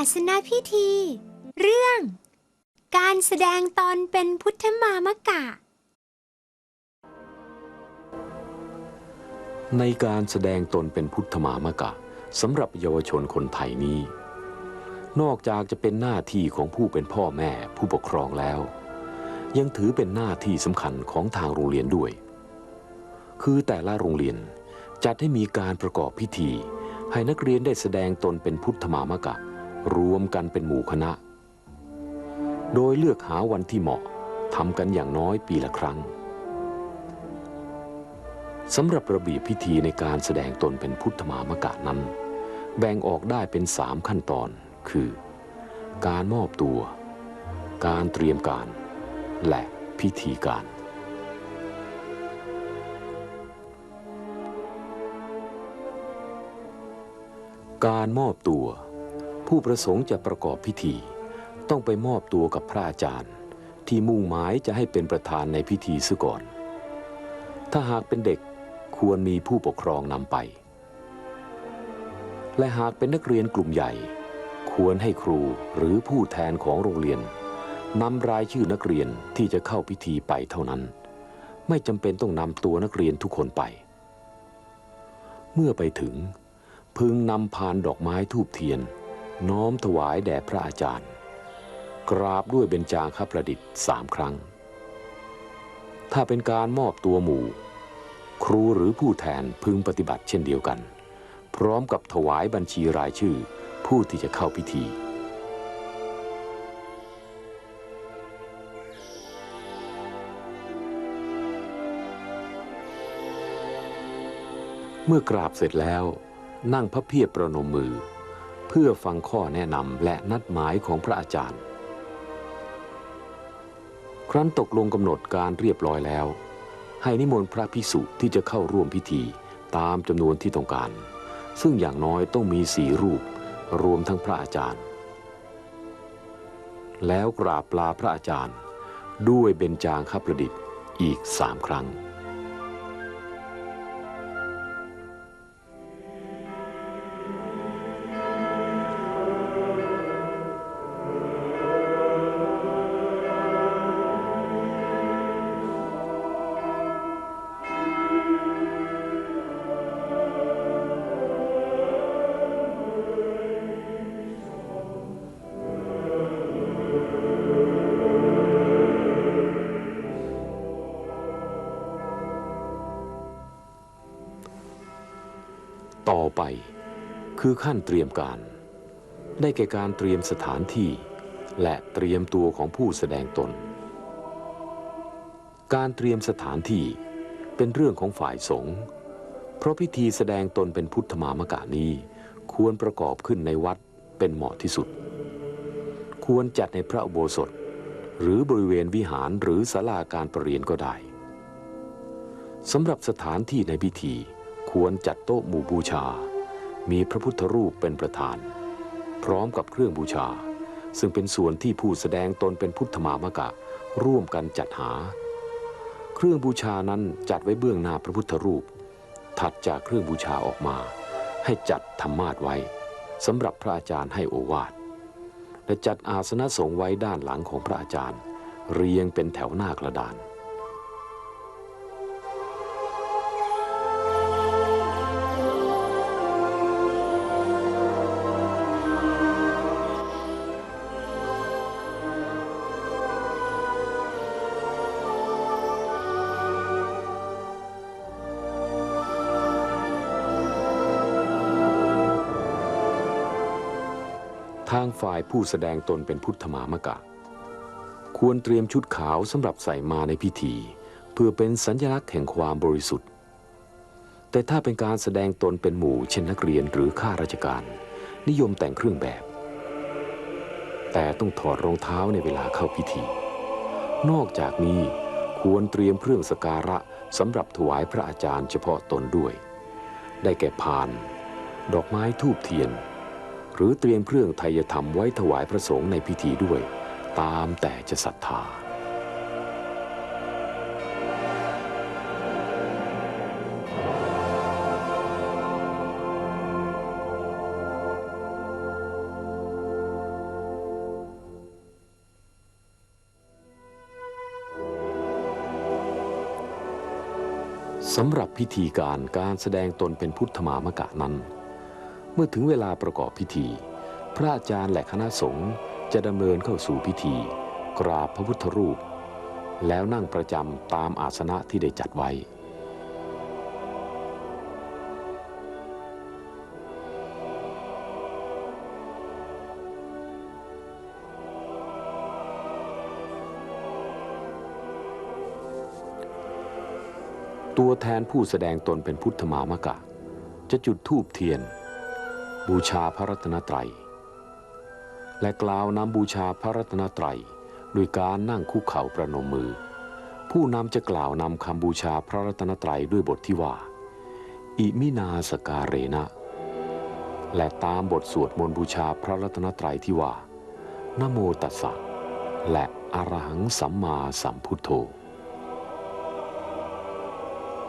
าสนพิธี เรื่อง การแสดงตนเป็นพุทธมามกะ ในการแสดงตนเป็นพุทธมามกะสำหรับเยาวชนคนไทยนี้ นอกจากจะเป็นหน้าที่ของผู้เป็นพ่อแม่ผู้ปกครองแล้ว ยังถือเป็นหน้าที่สำคัญของทางโรงเรียนด้วย คือแต่ละโรงเรียนจัดให้มีการประกอบพิธีให้นักเรียนได้แสดงตนเป็นพุทธมามกะ รวมกันเป็นหมู่คณะ โดยเลือกหาวันที่เหมาะทำกันอย่างน้อยปีละครั้งสำหรับระเบียบพิธีในการแสดงตนเป็นพุทธมามกะนั้น แบ่งออกได้เป็นสามขั้นตอน คือ การมอบตัว การเตรียมการ และพิธีการ การมอบตัว ผู้ประสงค์จะประกอบพิธี ต้องไปมอบตัวกับพระอาจารย์ ที่มุ่งหมายจะให้เป็นประธานในพิธีซะก่อน ถ้าหากเป็นเด็กควรมีผู้ปกครองนำไป และหากเป็นนักเรียนกลุ่มใหญ่ ควรให้ครูหรือผู้แทนของโรงเรียนนำรายชื่อนักเรียนที่จะเข้าพิธีไปเท่านั้น ไม่จำเป็นต้องนำตัวนักเรียนทุกคนไป เมื่อไปถึงพึงนำพานดอกไม้ทูบเทียน น้อมถวายแด่พระอาจารย์ กราบด้วยเบญจางคประดิษฐ์สามครั้ง ถ้าเป็นการมอบตัวหมู่ ครูหรือผู้แทนพึงปฏิบัติเช่นเดียวกัน พร้อมกับถวายบัญชีรายชื่อผู้ที่จะเข้าพิธีเมื่อกราบเสร็จแล้วนั่งพระเพียรประนมมือ เพื่อฟังข้อแนะนำและนัดหมายของพระอาจารย์ ครั้นตกลงกำหนดการเรียบร้อยแล้ว ให้นิมนต์พระภิกษุที่จะเข้าร่วมพิธีตามจำนวนที่ต้องการ ซึ่งอย่างน้อยต้องมีสี่รูป รวมทั้งพระอาจารย์ แล้วกราบลาพระอาจารย์ ด้วยเบญจางคประดิษฐ์อีกสามครั้ง คือขั้นเตรียมการ ได้แก่การเตรียมสถานที่ และเตรียมตัวของผู้แสดงตน การเตรียมสถานที่เป็นเรื่องของฝ่ายสงฆ์เพราะพิธีแสดงตนเป็นพุทธมามกะนี้ควรประกอบขึ้นในวัดเป็นเหมาะที่สุด ควรจัดในพระอุโบสถ หรือบริเวณวิหารหรือศาลาการประเรียนก็ได้สำหรับสถานที่ในพิธีควรจัดโต๊ะหมู่บูชา มีพระพุทธรูปเป็นประธาน พร้อมกับเครื่องบูชา ซึ่งเป็นส่วนที่ผู้แสดงตนเป็นพุทธมามกะ ร่วมกันจัดหา เครื่องบูชานั้นจัดไว้เบื้องหน้าพระพุทธรูป ถัดจากเครื่องบูชาออกมา ให้จัดธรรมาสไว้สำหรับพระอาจารย์ให้โอวาทและจัดอาสนะสงไว้ด้านหลังของพระอาจารย์ เรียงเป็นแถวหน้ากระดาน งฝ่ายผู้แสดงตนเป็นพุทธมามกะ ควรเตรียมชุดขาวสำหรับใส่มาในพิธี เพื่อเป็นสัญลักษณ์แห่งความบริสุทธิ์ แต่ถ้าเป็นการแสดงตนเป็นหมู่เช่นนักเรียนหรือข้าราชการ นิยมแต่งเครื่องแบบ แต่ต้องถอดรองเท้าในเวลาเข้าพิธี นอกจากนี้ควรเตรียมเครื่องสกการะสำหรับถวายพระอาจารย์เฉพาะตนด้วย ได้แก่พาน ดอกไม้ทูบเทียน หรือเตรียมเครื่องไทยธรรมไว้ถวายพระสงฆ์ในพิธีด้วย ตามแต่จะศรัทธา สำหรับพิธีการการแสดงตนเป็นพุทธมามกะนั้น มื่อถึงเวลาประกอบพิธี พระอาจารย์และคณะสงฆ์จะดำเนินเข้าสู่พิธี กราบพระพุทธรูป แล้วนั่งประจำตามอาสนะที่ได้จัดไว้ ตัวแทนผู้แสดงตนเป็นพุทธมามกะ จะจุดธูปเทียน บูชาพระรัตนตรัย และกล่าวนำบูชาพระรัตนตรัยโดยการนั่งคุกเข่าประนมมือ ผู้นำจะกล่าวนำคำบูชาพระรัตนตรัยด้วยบทที่ว่า อิมินาสการเรนะ และตามบทสวดมนต์บูชาพระรัตนตรัยที่ว่านโมตัสสะและอรหังสัมมาสัมพุทโธ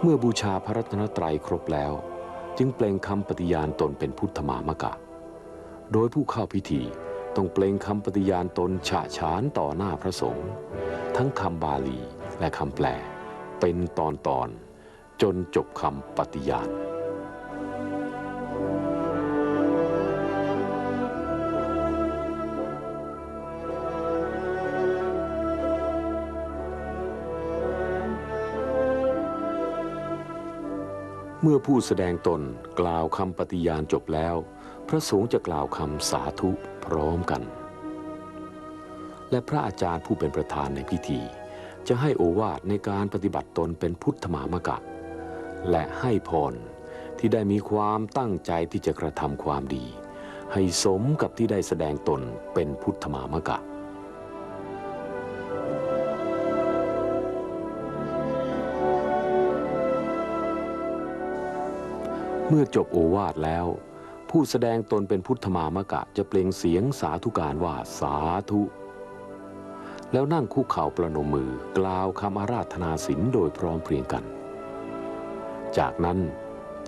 เมื่อบูชาพระรัตนตรัยครบแล้ว จึงเปล่งคำปฏิญาณตนเป็นพุทธมามกะ โดยผู้เข้าพิธีต้องเปล่งคำปฏิญาณตนฉะฉานต่อหน้าพระสงฆ์ทั้งคำบาลีและคำแปล เป็นตอนตอนๆจนจบคำปฏิญาณ เมื่อผู้แสดงตนกล่าวคำปฏิญาณจบแล้ว พระสงฆ์จะกล่าวคำสาธุพร้อมกัน และพระอาจารย์ผู้เป็นประธานในพิธี จะให้โอวาทในการปฏิบัติตนเป็นพุทธมามกะ และให้พรที่ได้มีความตั้งใจที่จะกระทำความดี ให้สมกับที่ได้แสดงตนเป็นพุทธมามกะ เมื่อจบโอวาทแล้ว ผู้แสดงตนเป็นพุทธมามกะจะเปล่งเสียงสาธุการว่าสาธุ แล้วนั่งคุกเข่าประนมมือกล่าวคำอาราธนาศีลโดยพร้อมเพรียงกัน จากนั้น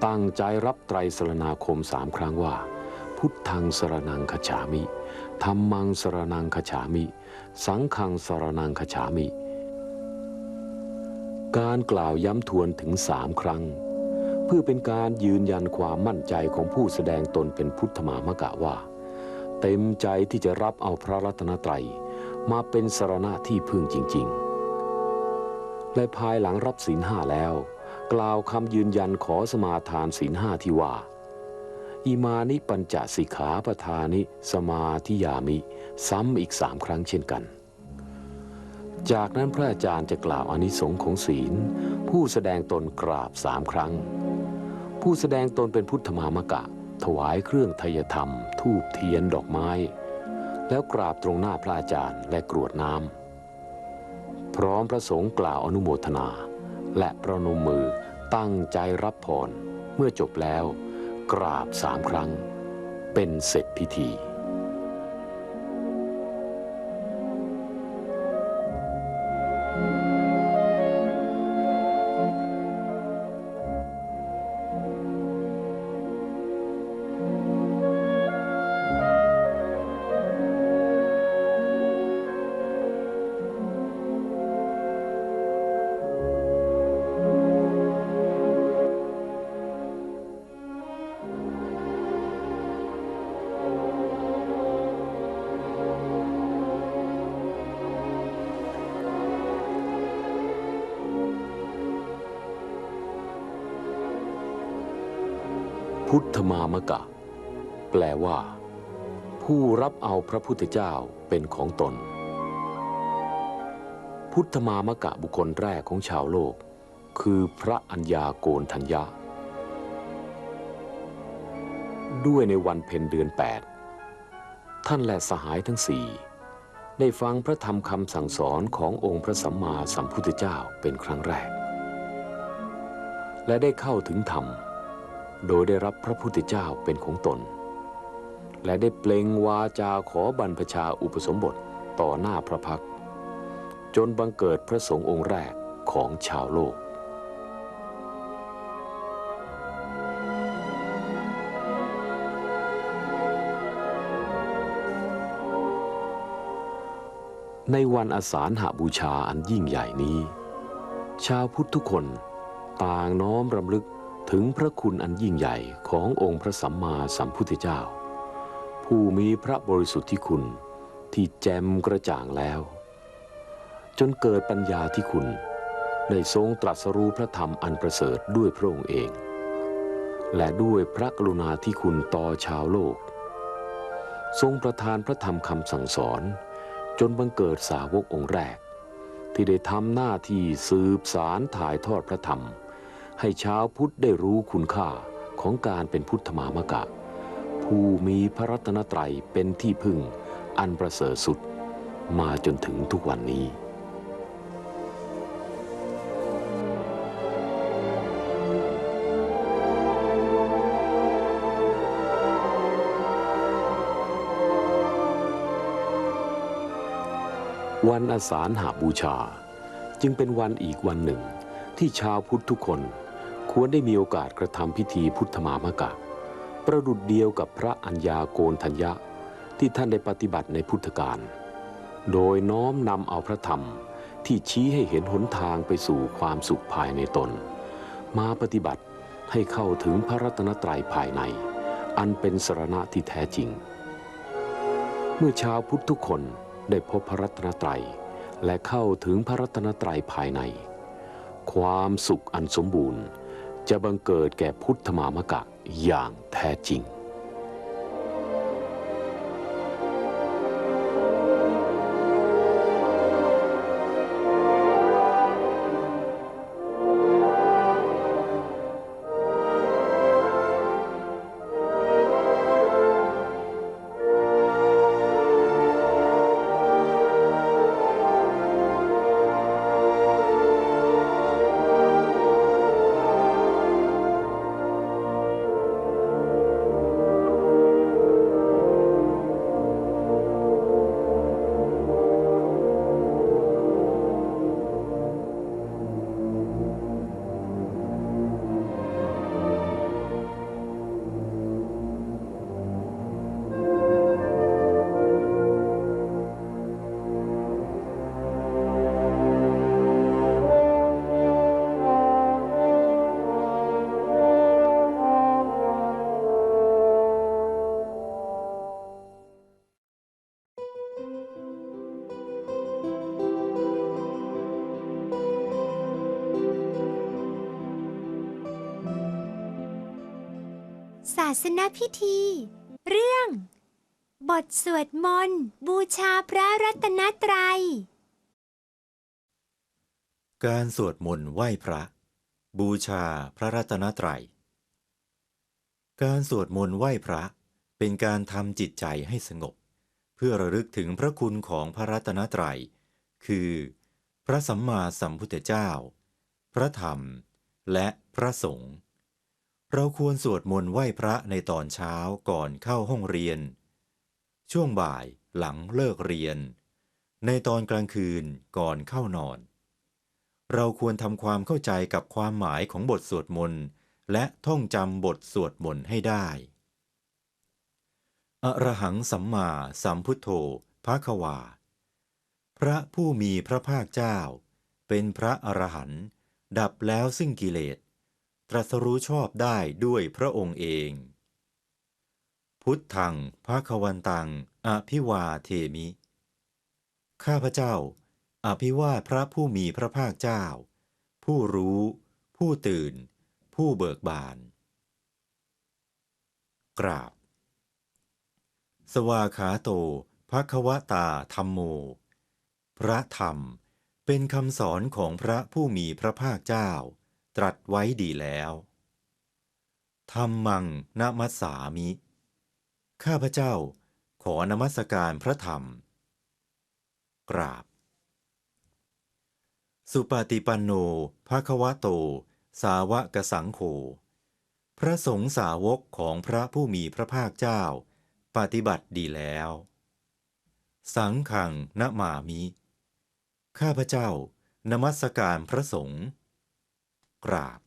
ตั้งใจรับไตรสรณาคมสามครั้งว่า พุทธังสรนังคจฉามิธรรมังสรนังคจฉามิ สังฆังสรนังคจฉามิ การกล่าวย้ำทวนถึงสามครั้ง พื่อเป็นการยืนยันความมั่นใจของผู้แสดงตนเป็นพุทธมามกะว่า เต็มใจที่จะรับเอาพระรัตนตรัย มาเป็นสรณะที่พึ่งจริง ๆ และภายหลังรับศีลห้าแล้ว กล่าวคำยืนยันขอสมาทานศีลห้าที่ว่าอิมานิปัญจสิกขาปทานิ สมาธิยามิ ซ้ำอีกสามครั้งเช่นกัน จากนั้นพระอาจารย์จะกล่าวอนิสงส์ของศีล ผู้แสดงตนกราบสามครั้ง ผู้แสดงตนเป็นพุทธมามกะ ถวายเครื่องทยธรรม ทูบเทียนดอกไม้ แล้วกราบตรงหน้าพระอาจารย์และกรวดน้ำพร้อมพระสงฆ์กล่าวอนุโมทนา และประนมมือตั้งใจรับพรเมื่อจบแล้ว กราบสามครั้ง เป็นเสร็จพิธี มามกะ แปลว่า ผู้รับเอาพระพุทธเจ้าเป็นของตน พุทธมามกะบุคคลแรกของชาวโลก คือพระอัญญาโกนทัญญะด้วยในวันเพ็ญเดือน 8 ท่านและสหายทั้งสี่ได้ฟังพระธรรมคำสั่งสอนขององค์พระสัมมาสัมพุทธเจ้าเป็นครั้งแรก และได้เข้าถึงธรรม โดยได้รับพระพุทธเจ้าเป็นของตน และได้เปล่งวาจาขอบรรพชาอุปสมบทต่อหน้าพระพักตร์จนบังเกิดพระสงฆ์องค์แรกของชาวโลกในวันอาสาฬหบูชาอันยิ่งใหญ่นี้ ชาวพุทธทุกคนต่างน้อมรำลึก ถึงพระคุณอันยิ่งใหญ่ขององค์พระสัมมาสัมพุทธเจ้า ผู้มีพระบริสุทธิคุณที่แจ่มกระจ่างแล้ว จนเกิดปัญญาที่คุณได้ทรงตรัสรู้พระธรรมอันประเสริฐด้วยพระองค์เอง และด้วยพระกรุณาที่คุณต่อชาวโลก ทรงประทานพระธรรมคำสั่งสอน จนบังเกิดสาวกองค์แรก ที่ได้ทำหน้าที่สืบสารถ่ายทอดพระธรรม ให้ชาวพุทธได้รู้คุณค่าของการเป็นพุทธมามกะ ผู้มีพระรัตนตรัยเป็นที่พึ่งอันประเสริฐสุดมาจนถึงทุกวันนี้วันอาสาฬหาบูชา จึงเป็นวันอีกวันหนึ่งที่ชาวพุทธทุกคน ควรได้มีโอกาสกระทำพิธีพุทธมามกะ ประดุดเดียวกับพระอัญญาโกณทัญญะที่ท่านได้ปฏิบัติในพุทธกาลโดยน้อมนำเอาพระธรรมที่ชี้ให้เห็นหนทางไปสู่ความสุขภายในตน มาปฏิบัติให้เข้าถึงพระรัตนตรัยภายใน อันเป็นสรณะที่แท้จริง เมื่อชาวพุทธทุกคนได้พบพระรัตนตรัย และเข้าถึงพระรัตนตรัยภายใน ความสุขอันสมบูรณ์ จะบังเกิดแก่พุทธมามกะอย่างแท้จริง สนพิธี เรื่อง บทสวดมนต์บูชาพระรัตนตรัย การสวดมนต์ไหว้พระ บูชาพระรัตนตรัย การสวดมนต์ไหว้พระ เป็นการทำจิตใจให้สงบ เพื่อระลึกถึงพระคุณของพระรัตนตรัย คือ พระสัมมาสัมพุทธเจ้า พระธรรม และพระสงฆ์ เราควรสวดมนต์ไหว้พระในตอนเช้าก่อนเข้าห้องเรียน ช่วงบ่ายหลังเลิกเรียน ในตอนกลางคืนก่อนเข้านอน เราควรทำความเข้าใจกับความหมายของบทสวดมนต์และท่องจำบทสวดมนต์ให้ได้ อรหังสัมมาสัมพุทโธภาควา พระผู้มีพระภาคเจ้า เป็นพระอรหันต์ดับแล้วซึ่งกิเลส ตรัสรู้ชอบได้ด้วยพระองค์เอง พุทธังภาควันตัง อภิวาเทมิ ข้าพเจ้า อภิวาทพระผู้มีพระภาคเจ้า ผู้รู้ ผู้ตื่น ผู้เบิกบาน กราบ สวาขาโตภควตาธรรมโม พระธรรมเป็นคำสอนของพระผู้มีพระภาคเจ้า ตรัสไว้ดีแล้วธรรมังนมัสสามิ ข้าพเจ้าขอนมัสการพระธรรม กราบ สุปฏิปันโนภาควะโต สาวกสังโฆ พระสงฆ์สาวกของพระผู้มีพระภาคเจ้า ปฏิบัติดีแล้ว สังขังนะมามิ ข้าพเจ้านมัสการพระสงฆ์ กราบ